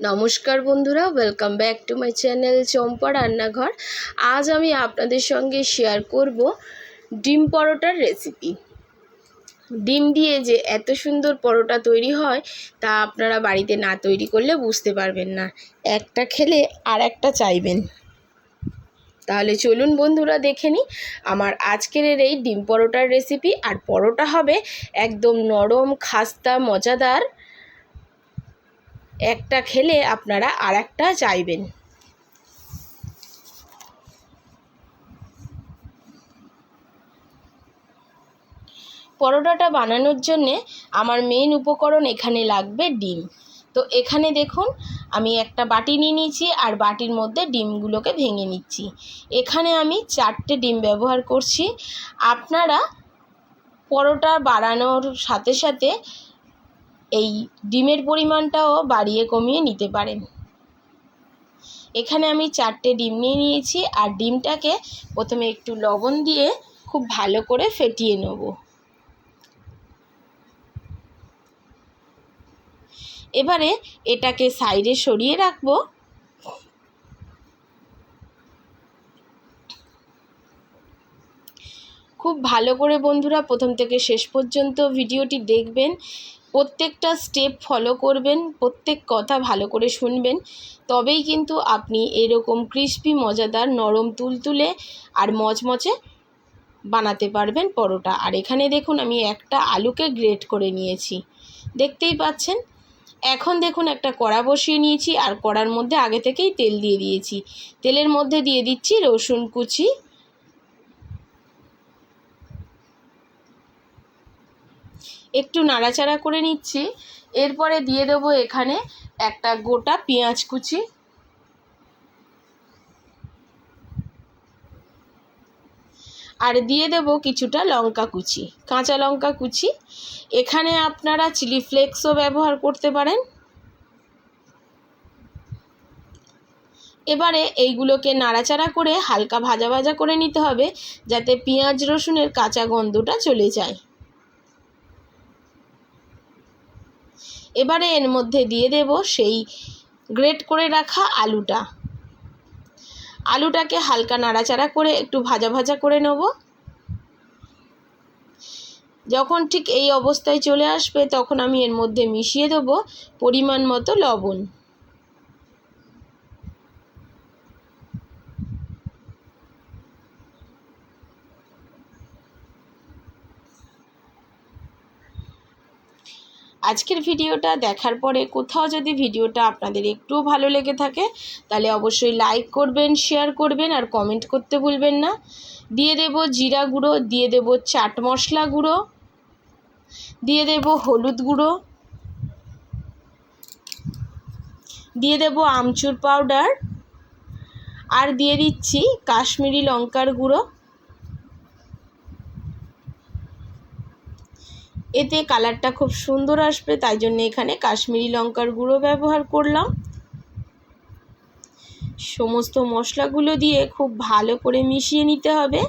নমস্কার বন্ধুরা welcome back to my channel Champa রান্নাঘর। আজ আমি আপনাদের সঙ্গে শেয়ার করব ডিম পরোটার রেসিপি ডিম দিয়ে যে এত সুন্দর পরোটা তৈরি হয়, তা আপনারা বাড়িতে না তৈরি করলে বুঝতে পারবেন না। একটা খেলে আর একটা চাইবেন। তাহলে চলুন বন্ধুরা, দেখে নিই আমার আজকের এই ডিম পরোটার রেসিপি আর পরোটা হবে একদম নরম, খাস্তা, মজাদার একটা খেলে আপনারা আর একটা চাইবেন। পরোটাটা বানানোর জন্যে আমার মেন উপকরণ এখানে লাগবে ডিম। তো এখানে দেখুন, আমি একটা বাটি নিয়ে নিয়েছি আর বাটির মধ্যে ডিমগুলোকে ভেঙে নিচ্ছি। এখানে আমি চারটে ডিম ব্যবহার করছি। আপনারা পরোটা বাড়ানোর সাথে সাথে এই ডিমের পরিমাণটাও বাড়িয়ে কমিয়ে নিতে পারেন। এখানে আমি চারটে ডিম নিয়ে নিয়েছি আর ডিমটাকে প্রথমে একটু লবণ দিয়ে খুব ভালো করে ফেটিয়ে নেব। এবারে এটাকে সাইডে সরিয়ে রাখব। খুব ভালো করে বন্ধুরা প্রথম থেকে শেষ পর্যন্ত ভিডিওটি দেখবেন। প্রত্যেকটা স্টেপ ফলো করবেন, প্রত্যেক কথা ভালো করে শুনবেন। তবেই কিন্তু আপনি এরকম ক্রিস্পি মজাদার, নরম তুলতুলে আর মচমচে বানাতে পারবেন পরোটা। আর এখানে দেখুন আমি একটা আলুকে গ্রেট করে নিয়েছি। দেখতেই পাচ্ছেন? এখন দেখুন একটা কড়া বসিয়ে নিয়েছি আর কড়ার মধ্যে আগে থেকেই তেল দিয়ে দিয়েছি। তেলের মধ্যে দিয়ে দিচ্ছি রসুন কুচি একটু নাড়াচাড়া করে নিচ্ছি। এরপরে দিয়ে দেবো এখানে একটা গোটা পেঁয়াজ কুচি। আর দিয়ে দেব কিছুটা লঙ্কা কুচি, কাঁচা লঙ্কা কুচি। এখানে আপনারা চিলি ফ্লেক্সও ব্যবহার করতে পারেন। এবারে এইগুলোকে নাড়াচাড়া করে হালকা ভাজা ভাজা করে নিতে হবে, যাতে পেঁয়াজ রসুনের কাঁচা গন্ধটা চলে যায়। এবারে এর মধ্যে দিয়ে দেব সেই গ্রেট করে রাখা আলুটা। আলুটাকে হালকা নাড়াচাড়া করে একটু ভাজা ভাজা করে নেব। যখন ঠিক এই অবস্থায় চলে আসবে তখন আমি এর মধ্যে মিশিয়ে দেবো পরিমাণ মতো লবণ। আজকের ভিডিওটা দেখার পরে কোথাও যদি ভিডিওটা আপনাদের একটুও ভালো লেগে থাকে, তাহলে অবশ্যই লাইক করবেন শেয়ার করবেন আর কমেন্ট করতে ভুলবেন না। দিয়ে দেব জিরা গুঁড়ো, দিয়ে দেব চাট মশলা গুঁড়ো, দিয়ে দেব হলুদ গুঁড়ো, দিয়ে দেব আমচুর পাউডার আর দিয়ে দিচ্ছি কাশ্মীরি লঙ্কার গুঁড়ো। এতে কালারটা খুব সুন্দর আসবে, তাই জন্য এখানে কাশ্মীরি লঙ্কার গুঁড়ো ব্যবহার করলাম। সমস্ত মশলাগুলো দিয়ে খুব ভালো করে মিশিয়ে নিতে হবে।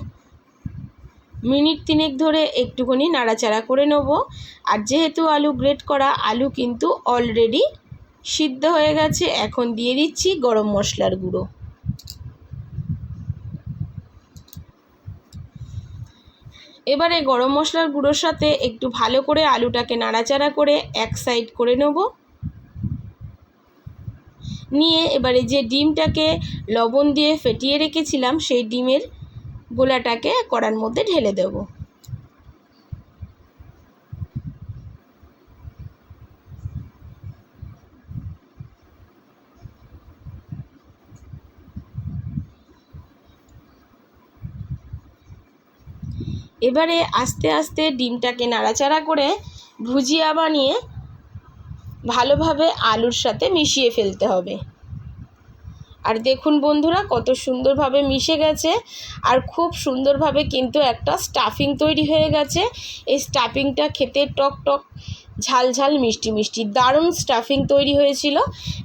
মিনিট তিনেক ধরে একটুখানি নাড়াচাড়া করে নেব। আর যেহেতু আলু গ্রেট করা, আলু কিন্তু অলরেডি সিদ্ধ হয়ে গেছে। এখন দিয়ে দিচ্ছি গরম মশলার গুঁড়ো। এবারে গরম মশলার গুঁড়োর সাথে একটু ভালো করে আলুটাকে নাড়াচাড়া করে এক সাইড করে নেব। নিয়ে এবারে যে ডিমটাকে লবণ দিয়ে ফেটিয়ে রেখেছিলাম, সেই ডিমের গোলাটাকে কড়ার মধ্যে ঢেলে দেবো। এবারে আস্তে আস্তে ডিমটাকে নাড়াচাড়া করে ভুজিয়া বানিয়ে ভালোভাবে আলুর সাথে মিশিয়ে ফেলতে হবে। আর দেখুন বন্ধুরা, কত সুন্দরভাবে মিশে গেছে আর খুব সুন্দরভাবে কিন্তু একটা স্টাফিং তৈরি হয়ে গেছে। এই স্টাফিংটা খেতে টক টক, ঝাল ঝাল, মিষ্টি মিষ্টি, দারুণ স্টাফিং তৈরি হয়েছিল।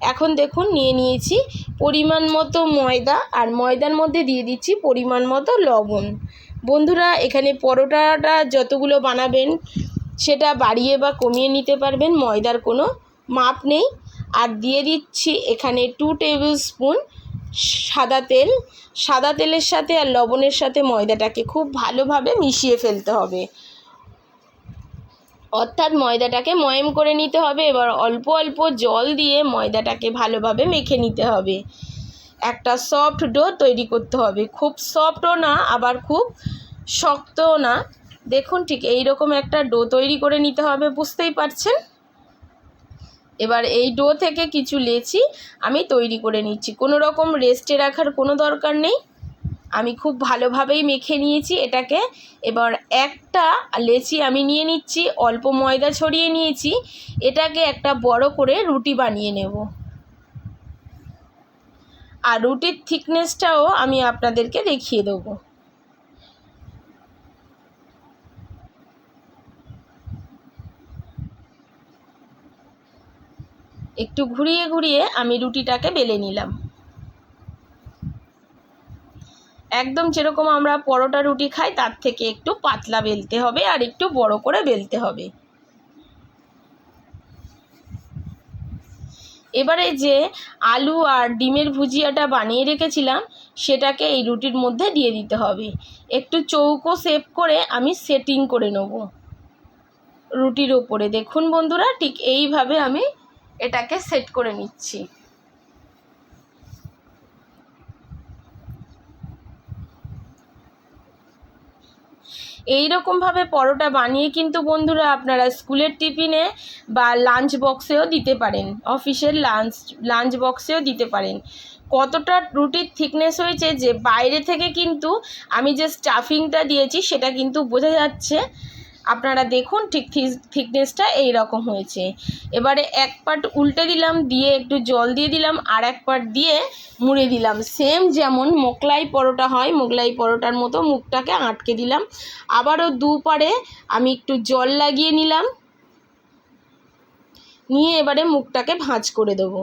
এখন দেখুন, নিয়ে নিয়েছি পরিমাণ মতো ময়দা আর ময়দার মধ্যে দিয়ে দিচ্ছি পরিমাণ মতো লবণ। বন্ধুরা, এখানে পরোটাটা যতগুলো বানাবেন, সেটা বাড়িয়ে বা কমিয়ে নিতে পারবেন, ময়দার কোনো মাপ নেই। আর দিয়ে দিচ্ছি এখানে টু টেবিল স্পুন সাদা তেল। সাদা তেলের সাথে আর লবণের সাথে ময়দাটাকে খুব ভালোভাবে মিশিয়ে ফেলতে হবে। অর্থাৎ ময়দাটাকে ময়েম করে নিতে হবে। এবার অল্প অল্প জল দিয়ে ময়দাটাকে ভালোভাবে মেখে নিতে হবে। একটা সফট ডো তৈরি করতে হবে। খুব সফটও না, আবার খুব শক্তও না। দেখুন ঠিক এই রকম একটা ডো তৈরি করে নিতে হবে, বুঝতেই পারছেন? এবার এই ডো থেকে কিছু লেচি আমি তৈরি করে নিচ্ছি। কোনো রকম রেস্টে রাখার কোনো দরকার নেই। আমি খুব ভালোভাবেই মেখে নিয়েছি এটাকে। এবার একটা লেচি আমি নিয়ে নিচ্ছি, অল্প ময়দা ছড়িয়ে নিয়েছি। এটাকে একটা বড় করে রুটি বানিয়ে নেব। আর রুটির থিকনেসটাও আমি আপনাদেরকে দেখিয়ে দেবো। একটু ঘুরিয়ে ঘুরিয়ে আমি রুটিটাকে বেলে নিলাম। একদম যেরকম আমরা পরোটা রুটি খাই, তার থেকে একটু পাতলা বেলতে হবে আর একটু বড় করে বেলতে হবে। এবারে যে আলু আর ডিমের ভুজিয়াটা বানিয়ে রেখেছিলাম, সেটাকে এই রুটির মধ্যে দিয়ে দিতে হবে। একটু চৌকো সেভ করে আমি সেটিং করে নেব রুটির ওপরে। দেখুন বন্ধুরা, ঠিক এইভাবে আমি এটাকে সেট করে নিচ্ছি। এই রকমভাবে পরোটা বানিয়ে কিন্তু বন্ধুরা আপনারা স্কুলের টিফিনে বা লাঞ্চ বক্সেও দিতে পারেন। অফিসের লাঞ্চ লাঞ্চ বক্সেও দিতে পারেন। কতটা রুটির থিকনেস হয়েছে যে বাইরে থেকে কিন্তু আমি যে স্টাফিংটা দিয়েছি সেটা কিন্তু বোঝা যাচ্ছে। আপনারা দেখুন ঠিক থিকনেসটা এই রকম হয়েছে। এবারে এক পার্ট উল্টে দিলাম, দিয়ে একটু জল দিয়ে দিলাম, আর এক পার্ট দিয়ে মুড়ে দিলাম। সেম যেমন মোগলাই পরোটা হয়, মোগলাই পরোটার মতো মুখটাকে আটকে দিলাম। আবারও দু পারে আমি একটু জল লাগিয়ে নিলাম। নিয়ে এবারে মুখটাকে ভাঁজ করে দেবো।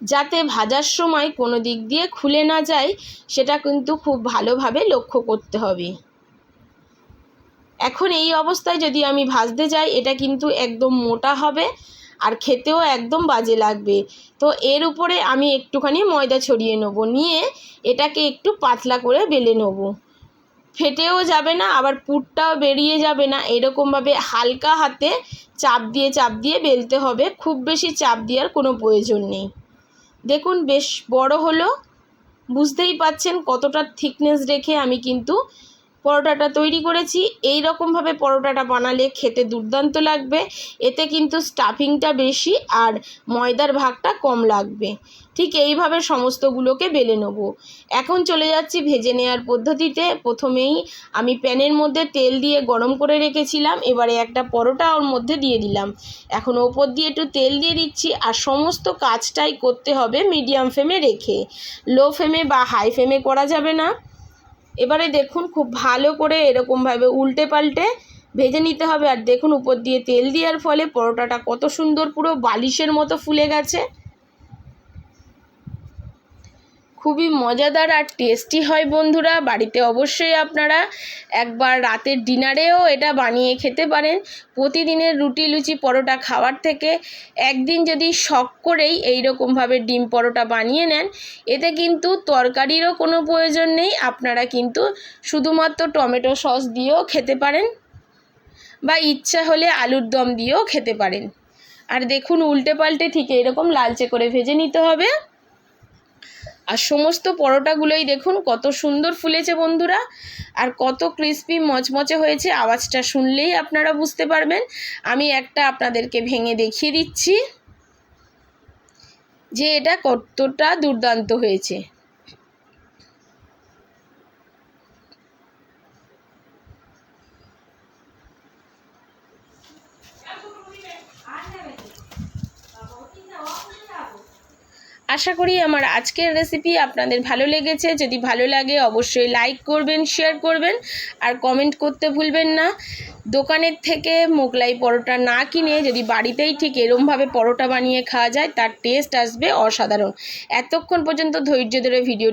যাতে ভাজার সময় কোনো দিক দিয়ে খুলে না যায়, সেটা কিন্তু খুব ভালোভাবে লক্ষ্য করতে হবে। এখন এই অবস্থায় যদি আমি ভাজতে যাই, এটা কিন্তু একদম মোটা হবে আর খেতেও একদম বাজে লাগবে। তো এর উপরে আমি একটুখানি ময়দা ছড়িয়ে নেব, নিয়ে এটাকে একটু পাতলা করে বেলে নেব। ফেটেও যাবে না, আবার পুরটাও বেরিয়ে যাবে না। এরকমভাবে হালকা হাতে চাপ দিয়ে চাপ দিয়ে বেলতে হবে। খুব বেশি চাপ দেওয়ার কোনো প্রয়োজন নেই। দেখুন, বেশ বড় হলো। বুঝতেই পাচ্ছেন কতটা থিকনেস রেখে আমি কিন্তু পরোটাটা তৈরি করেছি। এই রকমভাবে পরোটাটা বানালে খেতে দুর্দান্ত লাগবে। এতে কিন্তু স্টাফিংটা বেশি আর ময়দার ভাগটা কম লাগবে। ঠিক এইভাবে সমস্তগুলোকে বেলে নেব। এখন চলে যাচ্ছি ভেজে নেওয়ার পদ্ধতিতে। প্রথমেই আমি প্যানের মধ্যে তেল দিয়ে গরম করে রেখেছিলাম। এবারে একটা পরোটা ওর মধ্যে দিয়ে দিলাম। এখন ওপর দিয়ে একটু তেল দিয়ে দিচ্ছি আর সমস্ত কাজটাই করতে হবে মিডিয়াম ফ্লেমে রেখে। লো ফ্লেমে বা হাই ফ্লেমে করা যাবে না। এবারে দেখুন খুব ভালো করে এরকমভাবে উল্টে পাল্টে ভেজে নিতে হবে। আর দেখুন উপর দিয়ে তেল দেওয়ার ফলে পরোটাটা কত সুন্দর পুরো বালিশের মতো ফুলে গেছে। খুবই মজাদার আর টেস্টি হয় বন্ধুরা। বাড়িতে অবশ্যই আপনারা একবার রাতের ডিনারেও এটা বানিয়ে খেতে পারেন। প্রতিদিনের রুটি, লুচি, পরোটা খাওয়ার থেকে একদিন যদি শখ করেই এই রকমভাবে ডিম পরোটা বানিয়ে নেন, এতে কিন্তু তরকারিরও কোনো প্রয়োজন নেই। আপনারা কিন্তু শুধুমাত্র টমেটো সস দিয়েও খেতে পারেন বা ইচ্ছা হলে আলুর দম দিয়েও খেতে পারেন। আর দেখুন, উল্টে পাল্টে ঠিক এরকম লালচে করে ভেজে নিতে হবে। আর সমস্ত পরোটাগুলোই দেখুন, কত সুন্দর ফুলেছে বন্ধুরা, আর কত ক্রিস্পি মচমচে হয়েছে আওয়াজটা শুনলেই আপনারা বুঝতে পারবেন। আমি একটা আপনাদেরকে ভেঙে দেখিয়ে দিচ্ছি যে এটা কতটা দুর্দান্ত হয়েছে। আশা করি আমার আজকের রেসিপি আপনাদের ভালো লেগেছে। যদি ভালো লাগে, অবশ্যই লাইক করবেন শেয়ার করবেন, আর কমেন্ট করতে ভুলবেন না। দোকানের থেকে মোগলাই পরোটা না কিনে যদি বাড়িতেই ঠিক এরমভাবে পরোটা বানিয়ে খাওয়া যায়, তার টেস্ট আসবে অসাধারণ। এতক্ষণ পর্যন্ত ধৈর্য ধরে ভিডিওটি